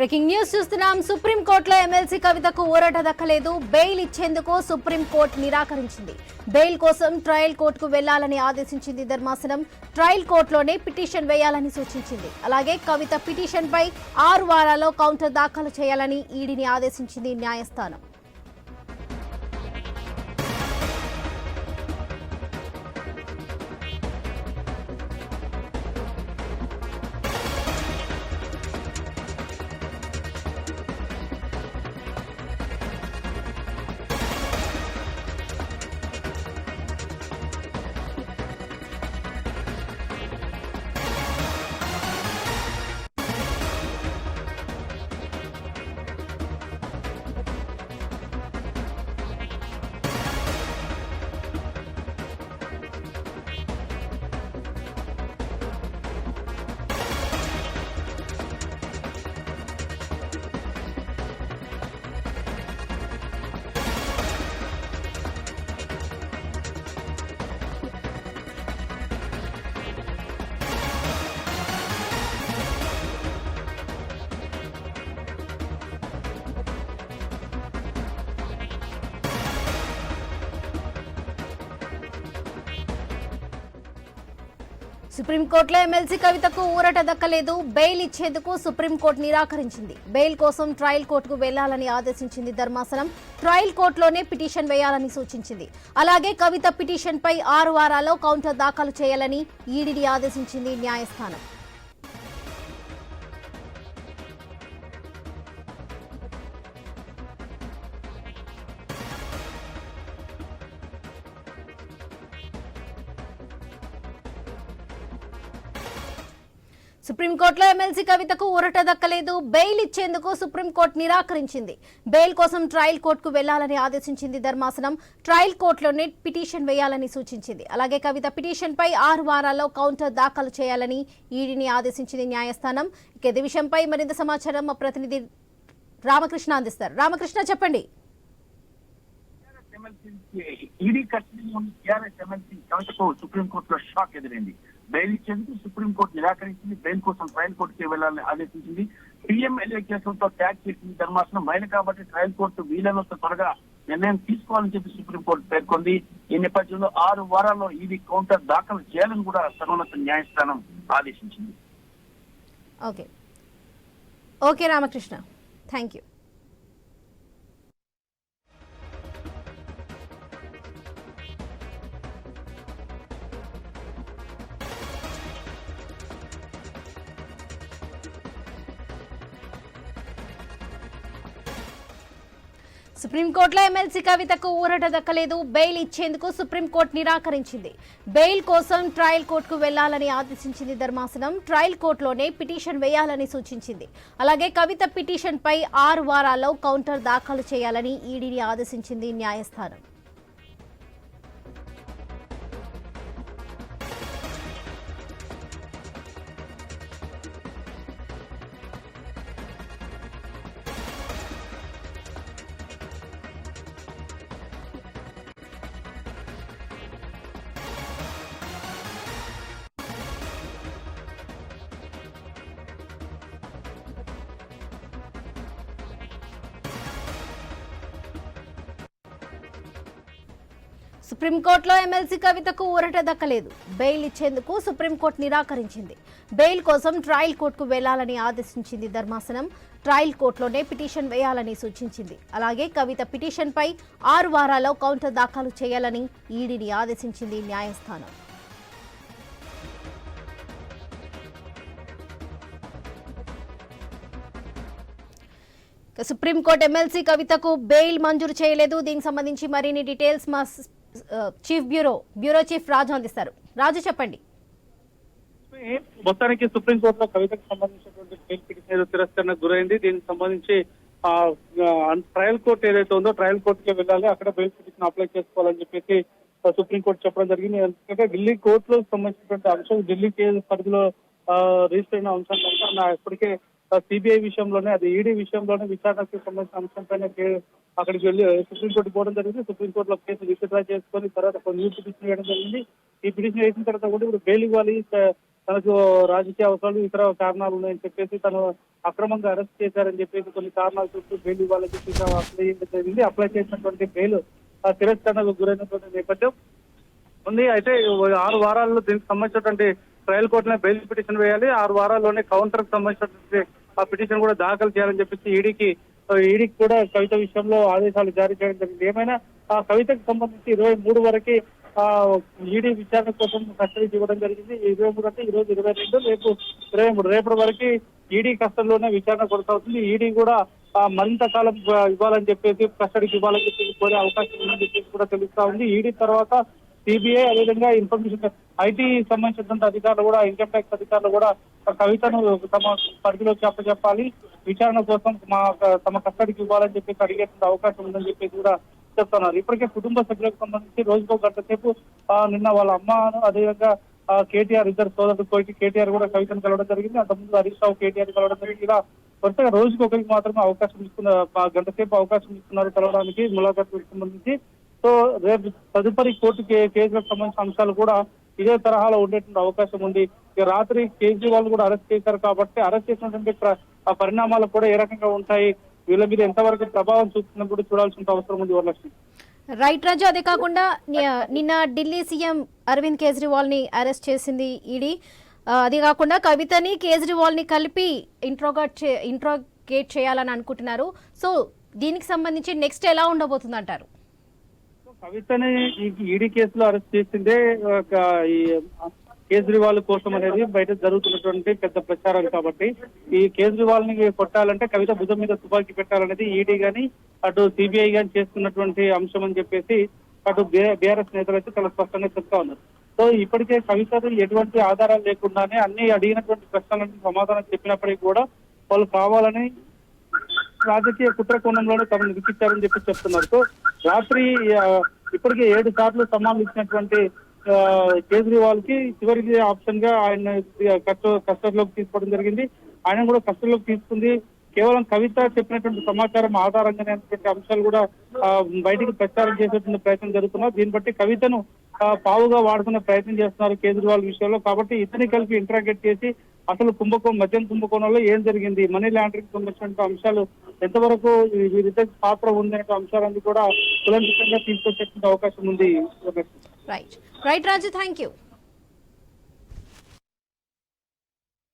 Breaking news చూస్తున్నాం. సుప్రీంకోర్టులో MLC కవితకు ఊరట దక్కలేదు. బెయిల్ ఇచ్చేందుకు సుప్రీంకోర్టు నిరాకరించింది. బెయిల్ కోసం ట్రయల్ కోర్టుకు వెళ్ళాలని ఆదేశించింది ధర్మాసనం. ట్రయల్ కోర్టులోనే పిటిషన్ వేయాలని సూచించింది. అలాగే కవిత పిటిషన్ పై ఆరు వారాల్లో కౌంటర్ దాఖలు చేయాలని ఈడీని ఆదేశించింది న్యాయస్థానం. సుప్రీంకోర్టులో ఎమ్మెల్సీ కవితకు ఊరట దక్కలేదు బెయిల్ ఇచ్చేందుకు సుప్రీంకోర్టు నిరాకరించింది. బెయిల్ కోసం ట్రయల్ కోర్టుకు వెళ్ళాలని ఆదేశించింది ధర్మాసనం. ట్రయల్ కోర్టులోనే పిటిషన్ వేయాలని సూచించింది. అలాగే కవిత పిటిషన్పై ఆరు వారాల్లో కౌంటర్ దాఖలు చేయాలని ఈడీని ఆదేశించింది న్యాయస్థానం. సుప్రీంకోర్టులో ఎమ్మెల్సీ కవితకు ఊరట దక్కలేదు బెయిల్ ఇచ్చేందుకు సుప్రీంకోర్టు నిరాకరించింది. బెయిల్ కోసం ట్రయల్ కోర్టుకు వెళ్ళాలని ఆదేశించింది ధర్మాసనం. ట్రయల్ కోర్టులోనే పిటిషన్ వేయాలని సూచించింది. అలాగే కవిత పిటిషన్పై ఆరు వారాల్లో కౌంటర్ దాఖలు చేయాలని ఈడీని ఆదేశించింది న్యాయస్థానం. ఇక విషయంపై మరింత సమాచారం మా ప్రతినిధి రామకృష్ణ అందిస్తారు. రామకృష్ణ చెప్పండి. ఈడీ కస్టడీలో ఉన్న టీఆర్ఎస్ ఎమ్మెల్సీ కవితకు సుప్రీంకోర్టులో షాక్ ఎదురైంది. బెయిల్ ఇచ్చేందుకు సుప్రీంకోర్టు నిరాకరించింది. బెయిల్ కోసం ట్రయల్ కోర్టుకి వెళ్ళాలని ఆదేశించింది. పిఎంఎల్ఏ కేసులతో ట్యాగ్ చేసింది ధర్మాసనం. మైన కాబట్టి ట్రయల్ కోర్టు వీలైనంత త్వరగా నిర్ణయం తీసుకోవాలని చెప్పి సుప్రీంకోర్టు పేర్కొంది. ఈ నేపథ్యంలో ఆరు వారాల్లో ఈడీ కౌంటర్ దాఖలు చేయాలని కూడా సర్వోన్నత న్యాయస్థానం ఆదేశించింది. Okay. Okay Ramakrishna. Thank you సుప్రీంకోర్టులో ఎమ్మెల్సీ కవితకు ఊరట దక్కలేదు. బెయిల్ ఇచ్చేందుకు సుప్రీంకోర్టు నిరాకరించింది. బెయిల్ కోసం ట్రయల్ కోర్టుకు వెళ్ళాలని ఆదేశించింది ధర్మాసనం. ట్రయల్ కోర్టులోనే పిటిషన్ వేయాలని సూచించింది. అలాగే కవిత పిటిషన్పై ఆరు వారాల్లో కౌంటర్ దాఖలు చేయాలని ఈడీని ఆదేశించింది న్యాయస్థానం. సుప్రీంకోర్టులో ఎమ్మెల్సీ కవితకు ఊరట దక్కలేదు. బెయిల్ ఇచ్చేందుకు సుప్రీంకోర్టు నిరాకరించింది. బెయిల్ కోసం ట్రయల్ కోర్టుకు వెళ్ళాలని ఆదేశించింది ధర్మాసనం. ట్రయల్ కోర్టులోనే పిటిషన్ వేయాలని సూచించింది. అలాగే కవిత పిటిషన్పై ఆరు వారాల్లో కౌంటర్ దాఖలు చేయాలని ఈడీని ఆదేశించింది న్యాయస్థానం. సుప్రీంకోర్టు ఎమ్మెల్సీ కవితకు బెయిల్ మంజూరు చేయలేదు. దీనికి సంబంధించి మరిన్ని డీటెయిల్స్ మా chief bureau bureau chief Raju అందిస్తారు. రాజు చెప్పండి. మొత్తానికి సుప్రీంకోర్టులో కవితకు సంబంధించినటువంటి బెయిల్ పిటిషన్ ఏదో తిరస్కరణకు గురైంది. దీనికి సంబంధించి ట్రయల్ కోర్టు ఏదైతే ఉందో ట్రయల్ కోర్టుకి వెళ్ళాలి. అక్కడ బెయిల్ పిటిషన్ అప్లై చేసుకోవాలని చెప్పేసి సుప్రీం సుప్రీంకోర్టు చెప్పడం జరిగింది. ఎందుకంటే ఢిల్లీ కోర్టులో సంబంధించినటువంటి అంశం ఢిల్లీ కేసు పరిధిలో రిజిస్టర్ అయిన అంశం కనుక నా ఇప్పటికే సిబిఐ విషయంలోనే అది ఈడీ విషయంలోనే విచారణకు సంబంధించిన అంశంపైన అక్కడికి వెళ్ళి సుప్రీంకోర్టు పోవడం జరిగింది. సుప్రీంకోర్టులో కేసు విత్డ్రా చేసుకొని తర్వాత ఒక న్యూ పిటిషన్ వేయడం జరిగింది. ఈ పిటిషన్ వేసిన తర్వాత కూడా ఇప్పుడు బెయిల్ ఇవ్వాలి తనకు రాజకీయ అవసరాలు ఇతర కారణాలు ఉన్నాయని చెప్పేసి తను అక్రమంగా అరెస్ట్ చేశారని చెప్పేసి కొన్ని కారణాలు చూస్తూ బెయిల్ ఇవ్వాలని చెప్పేసి అప్లై చేయడం జరిగింది. అప్లై చేసినటువంటి బెయిల్ ఆ తిరస్కరణకు గురైనటువంటి నేపథ్యం ఉంది. అయితే ఆరు వారాల్లో దీనికి సంబంధించినటువంటి ట్రయల్ కోర్టులో బెయిల్ పిటిషన్ వేయాలి. ఆరు వారాల్లోనే కౌంటర్కి సంబంధించినటువంటి ఆ పిటిషన్ కూడా దాఖలు చేయాలని చెప్పేసి ఈడీకి ఈడీకి కూడా కవిత విషయంలో ఆదేశాలు జారీ చేయడం జరిగింది. ఏమైనా ఆ కవితకు సంబంధించి ఇరవై మూడు వరకు ఆ ఈడీ విచారణ కోసం కస్టడీకి ఇవ్వడం జరిగింది. ఇరవై మూడు అంటే ఈ రోజు ఇరవై రెండు రేపు ఇరవై మూడు. రేపటి వరకు ఈడీ కస్టడీలోనే విచారణ కొనసాగుతుంది. ఈడీ కూడా ఆ, మరింత కాలం ఇవ్వాలని చెప్పేసి కస్టడీకి ఇవ్వాలని చెప్పేసి కోరే అవకాశం ఉందని చెప్పేసి కూడా తెలుస్తా ఉంది. ఈడీ తర్వాత సిబిఐ అదేవిధంగా ఇన్ఫర్మేషన్ ఐటీ సంబంధించినటువంటి అధికారులు కూడా ఇన్కమ్ ట్యాక్స్ అధికారులు కూడా కవితను తమ పరిధిలోకి అప్పచెప్పాలి విచారణ కోసం మా తమ కస్టడీకి ఇవ్వాలని చెప్పేసి అడిగేటువంటి అవకాశం ఉందని చెప్పేసి కూడా చెప్తున్నారు. ఇప్పటికే కుటుంబ సభ్యులకు సంబంధించి రోజుకో గంట సేపు నిన్న వాళ్ళ అమ్మను అదేవిధంగా కేటీఆర్ ఇద్దరు సోదరుడు పోయి కేటీఆర్ కూడా కవితను కలవడం జరిగింది. అంతకుముందు హరీష్ రావు కేటీఆర్ కలవడం జరిగింది. ఇలా వరుసగా రోజుకి ఒకరికి మాత్రమే అవకాశం ఇస్తున్నారు గంట సేపు అవకాశం ఇస్తున్నారు కలవడానికి ములాఖాతులకు సంబంధించి. సో రేపు తదుపరి కోర్టు కేసులకు సంబంధించిన అంశాలు కూడా ఇదే తరహాలో ఉండేటువంటి అవకాశం ఉంది. రాత్రి కేజ్రీవాల్ కూడా అరెస్ట్ చేశారు కాబట్టి అరెస్ట్ చేసినటువంటి ఆ పరిణామాలు కూడా ఏ రకంగా ఉంటాయి? వీళ్ళ మీద ఎంతవరకు ప్రభావం చూపుతుందని కూడా చూడాల్సిన అవసరం ఉంది వరలక్ష్మి. రైట్ రాజు అదే కాకుండా నిన్న ఢిల్లీ సీఎం అరవింద్ కేజ్రీవాల్ని అరెస్ట్ చేసింది ఈడీ. అదే అది కాకుండా కవితని కేజ్రీవాల్ని కలిపి ఇంట్రోగేట్ చే ఇంట్రోగేట్ చేయాలని అనుకుంటున్నారు. సో దీనికి సంబంధించి నెక్స్ట్ ఎలా ఉండబోతుంది అంటారు కవితని ఈడి ఈడీ కేసులో అరెస్ట్ చేసిందే ఒక ఈ కేజ్రీవాల్ కోసం అనేది బయట జరుగుతున్నటువంటి పెద్ద ప్రచారం కాబట్టి ఈ కేజ్రీవాల్ని కొట్టాలంటే కవిత భుజం మీద తుపాకీ పెట్టాలనేది ఈడీ గాని అటు సిబిఐ గాని చేస్తున్నటువంటి అంశం అని చెప్పేసి అటు బీఆర్ఎస్ నేతలు అయితే చాలా స్పష్టంగా చెప్తా ఉన్నారు. సో ఇప్పటికే కవితకు ఎటువంటి ఆధారాలు లేకుండానే అన్ని అడిగినటువంటి ప్రశ్నలకు సమాధానం చెప్పినప్పటికీ కూడా వాళ్ళు కావాలని రాజకీయ కుట్ర కోణంలోనే తమను విధించారని చెప్పి చెప్తున్నారు. సో రాత్రి ఇప్పటికే ఏడు సార్లు సమాలు ఇచ్చినటువంటి కేజ్రీవాల్కి చివరికి ఆప్షన్గా ఆయన కస్టడీలోకి తీసుకోవడం జరిగింది. ఆయన కూడా కస్టడీలోకి తీసుకుంది. కేవలం కవిత చెప్పినటువంటి సమాచారం ఆధారంగానే అంశాలు కూడా బయటికి ప్రచారం చేసేటువంటి ప్రయత్నం జరుగుతున్నారు. దీన్ని బట్టి కవితను పావుగా వాడుకునే ప్రయత్నం చేస్తున్నారు కేజ్రీవాల్ విషయంలో. కాబట్టి ఇతని కలిపి ఇంటరాగేట్ చేసి అసలు కుంభకోణం మద్యం కుంభకోణంలో ఏం జరిగింది? మనీ లాండరింగ్ సంబంధించిన అంశాలు ఎంతవరకు వీరిద్దరికి పాత్ర ఉంది అనే అంశాలన్నీ కూడా కులంకితంగా తీసుకొచ్చేటువంటి అవకాశం ఉంది. Right right Raju thank you